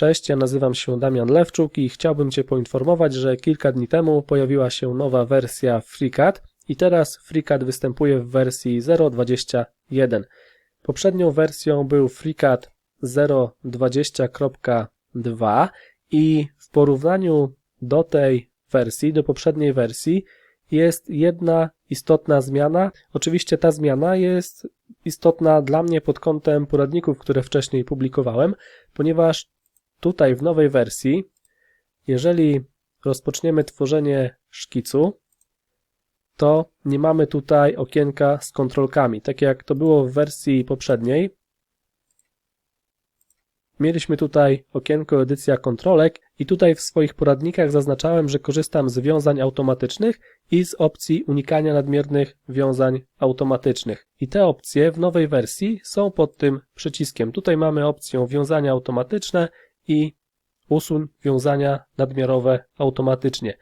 Cześć, ja nazywam się Damian Lewczuk i chciałbym Cię poinformować, że kilka dni temu pojawiła się nowa wersja FreeCAD i teraz FreeCAD występuje w wersji 0.21. Poprzednią wersją był FreeCAD 0.20.2 i w porównaniu do tej wersji, do poprzedniej wersji jest jedna istotna zmiana. Oczywiście ta zmiana jest istotna dla mnie pod kątem poradników, które wcześniej publikowałem, ponieważ tutaj w nowej wersji, jeżeli rozpoczniemy tworzenie szkicu, to nie mamy tutaj okienka z kontrolkami, tak jak to było w wersji poprzedniej. Mieliśmy tutaj okienko edycja kontrolek i tutaj w swoich poradnikach zaznaczałem, że korzystam z wiązań automatycznych i z opcji unikania nadmiernych wiązań automatycznych. I te opcje w nowej wersji są pod tym przyciskiem. Tutaj mamy opcję wiązania automatyczne i usuń wiązania nadmiarowe automatycznie.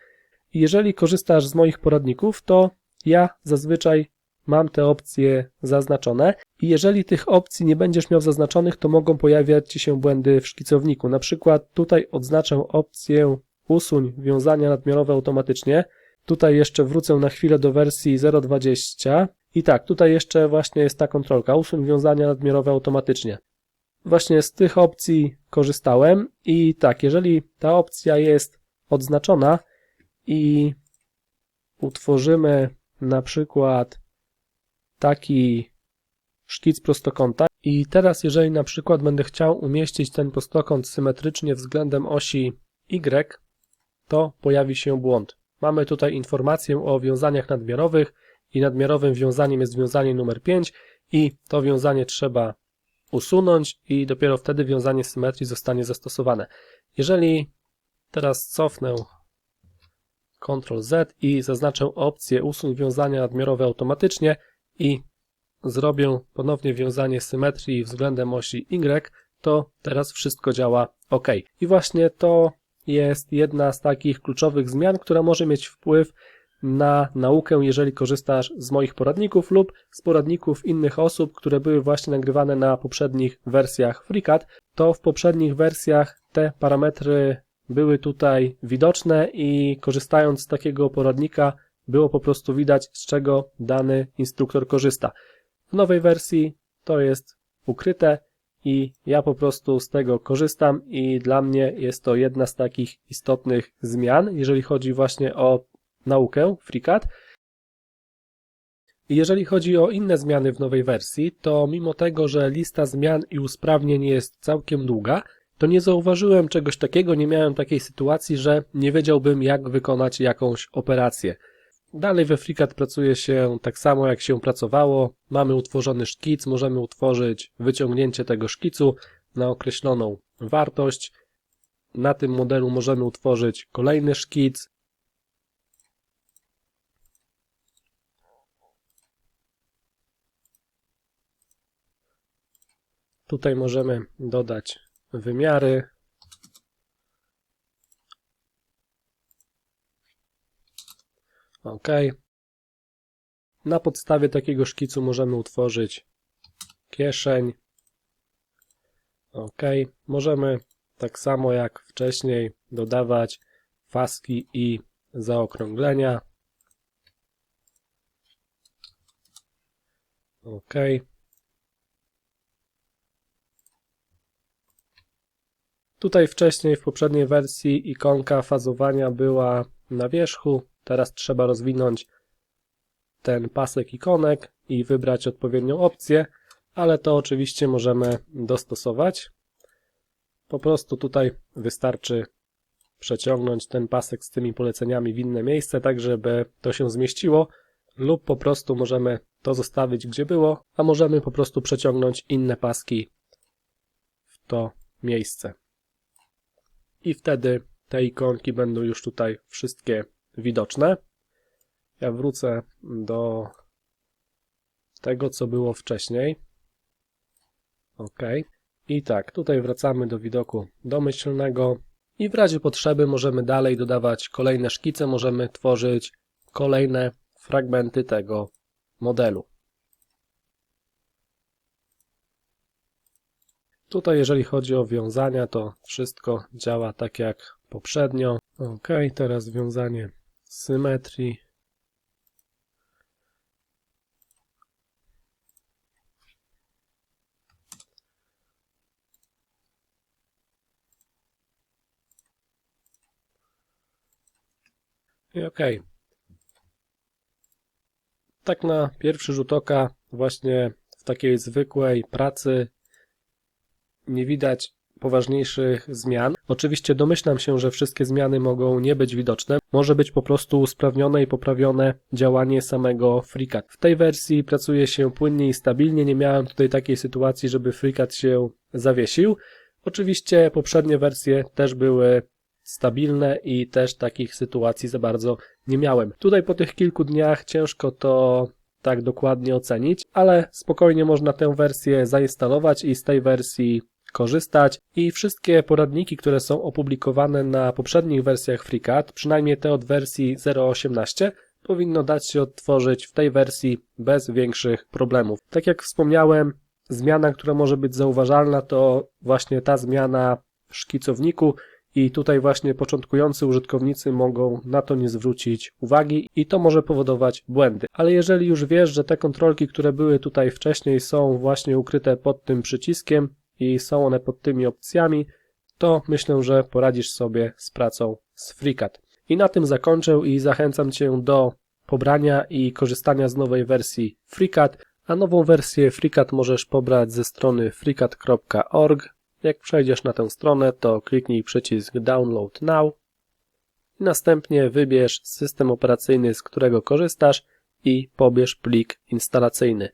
Jeżeli korzystasz z moich poradników, to ja zazwyczaj mam te opcje zaznaczone i jeżeli tych opcji nie będziesz miał zaznaczonych, to mogą pojawiać Ci się błędy w szkicowniku. Na przykład tutaj odznaczę opcję usuń wiązania nadmiarowe automatycznie. Tutaj jeszcze wrócę na chwilę do wersji 0.20 i tak, tutaj jeszcze właśnie jest ta kontrolka, usuń wiązania nadmiarowe automatycznie. Właśnie z tych opcji korzystałem i tak, jeżeli ta opcja jest odznaczona i utworzymy na przykład taki szkic prostokąta i teraz jeżeli na przykład będę chciał umieścić ten prostokąt symetrycznie względem osi Y, to pojawi się błąd. Mamy tutaj informację o wiązaniach nadmiarowych i nadmiarowym wiązaniem jest wiązanie numer 5 i to wiązanie trzeba usunąć i dopiero wtedy wiązanie symetrii zostanie zastosowane. Jeżeli teraz cofnę Ctrl Z i zaznaczę opcję usuń wiązania nadmiarowe automatycznie i zrobię ponownie wiązanie symetrii względem osi Y, to teraz wszystko działa ok. I właśnie to jest jedna z takich kluczowych zmian, która może mieć wpływ na naukę, jeżeli korzystasz z moich poradników lub z poradników innych osób, które były właśnie nagrywane na poprzednich wersjach FreeCAD, to w poprzednich wersjach te parametry były tutaj widoczne i korzystając z takiego poradnika było po prostu widać z czego dany instruktor korzysta. W nowej wersji to jest ukryte i ja po prostu z tego korzystam i dla mnie jest to jedna z takich istotnych zmian, jeżeli chodzi właśnie o naukę FreeCAD. Jeżeli chodzi o inne zmiany w nowej wersji, to mimo tego, że lista zmian i usprawnień jest całkiem długa, to nie zauważyłem czegoś takiego, nie miałem takiej sytuacji, że nie wiedziałbym jak wykonać jakąś operację. Dalej we FreeCAD pracuje się tak samo jak się pracowało. Mamy utworzony szkic, możemy utworzyć wyciągnięcie tego szkicu na określoną wartość. Na tym modelu możemy utworzyć kolejny szkic. Tutaj możemy dodać wymiary. OK. Na podstawie takiego szkicu możemy utworzyć kieszeń. OK. Możemy tak samo jak wcześniej dodawać faski i zaokrąglenia. OK. Tutaj wcześniej w poprzedniej wersji ikonka fazowania była na wierzchu, teraz trzeba rozwinąć ten pasek ikonek i wybrać odpowiednią opcję, ale to oczywiście możemy dostosować. Po prostu tutaj wystarczy przeciągnąć ten pasek z tymi poleceniami w inne miejsce, tak żeby to się zmieściło, lub po prostu możemy to zostawić gdzie było, a możemy po prostu przeciągnąć inne paski w to miejsce i wtedy te ikonki będą już tutaj wszystkie widoczne. Ja wrócę do tego, co było wcześniej. OK. I tak, tutaj wracamy do widoku domyślnego i w razie potrzeby możemy dalej dodawać kolejne szkice, możemy tworzyć kolejne fragmenty tego modelu. Tutaj jeżeli chodzi o wiązania, to wszystko działa tak jak poprzednio. Ok, teraz wiązanie symetrii. I ok. Tak na pierwszy rzut oka, właśnie w takiej zwykłej pracy nie widać poważniejszych zmian. Oczywiście domyślam się, że wszystkie zmiany mogą nie być widoczne. Może być po prostu usprawnione i poprawione działanie samego FreeCAD. W tej wersji pracuje się płynnie i stabilnie. Nie miałem tutaj takiej sytuacji, żeby FreeCAD się zawiesił. Oczywiście poprzednie wersje też były stabilne i też takich sytuacji za bardzo nie miałem. Tutaj po tych kilku dniach ciężko to tak dokładnie ocenić, ale spokojnie można tę wersję zainstalować i z tej wersji korzystać i wszystkie poradniki, które są opublikowane na poprzednich wersjach FreeCAD, przynajmniej te od wersji 0.18, powinno dać się odtworzyć w tej wersji bez większych problemów. Tak jak wspomniałem, zmiana, która może być zauważalna, to właśnie ta zmiana w szkicowniku i tutaj właśnie początkujący użytkownicy mogą na to nie zwrócić uwagi i to może powodować błędy. Ale jeżeli już wiesz, że te kontrolki, które były tutaj wcześniej są właśnie ukryte pod tym przyciskiem i są one pod tymi opcjami, to myślę, że poradzisz sobie z pracą z FreeCAD. I na tym zakończę i zachęcam Cię do pobrania i korzystania z nowej wersji FreeCAD, a nową wersję FreeCAD możesz pobrać ze strony freecad.org jak przejdziesz na tę stronę, to kliknij przycisk Download Now i następnie wybierz system operacyjny, z którego korzystasz i pobierz plik instalacyjny.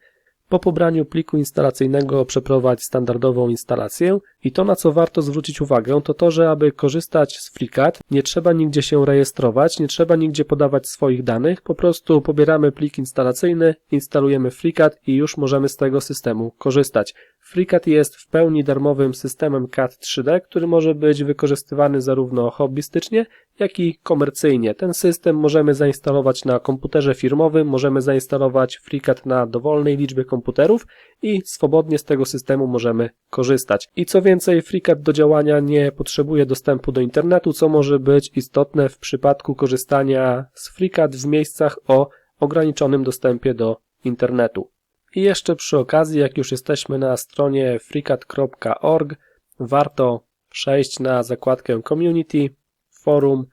Po pobraniu pliku instalacyjnego przeprowadź standardową instalację i to na co warto zwrócić uwagę to to, że aby korzystać z FreeCAD nie trzeba nigdzie się rejestrować, nie trzeba nigdzie podawać swoich danych, po prostu pobieramy plik instalacyjny, instalujemy FreeCAD i już możemy z tego systemu korzystać. FreeCAD jest w pełni darmowym systemem CAD 3D, który może być wykorzystywany zarówno hobbystycznie, jak i komercyjnie. Ten system możemy zainstalować na komputerze firmowym, możemy zainstalować FreeCAD na dowolnej liczbie komputerów i swobodnie z tego systemu możemy korzystać. I co więcej, FreeCAD do działania nie potrzebuje dostępu do internetu, co może być istotne w przypadku korzystania z FreeCAD w miejscach o ograniczonym dostępie do internetu. I jeszcze przy okazji, jak już jesteśmy na stronie freecad.org, warto przejść na zakładkę Community, Forum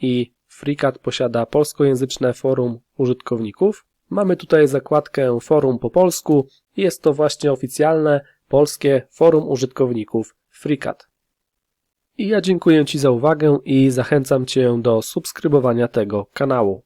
i FreeCAD posiada polskojęzyczne forum użytkowników. Mamy tutaj zakładkę Forum po polsku i jest to właśnie oficjalne polskie forum użytkowników FreeCAD. I ja dziękuję Ci za uwagę i zachęcam Cię do subskrybowania tego kanału.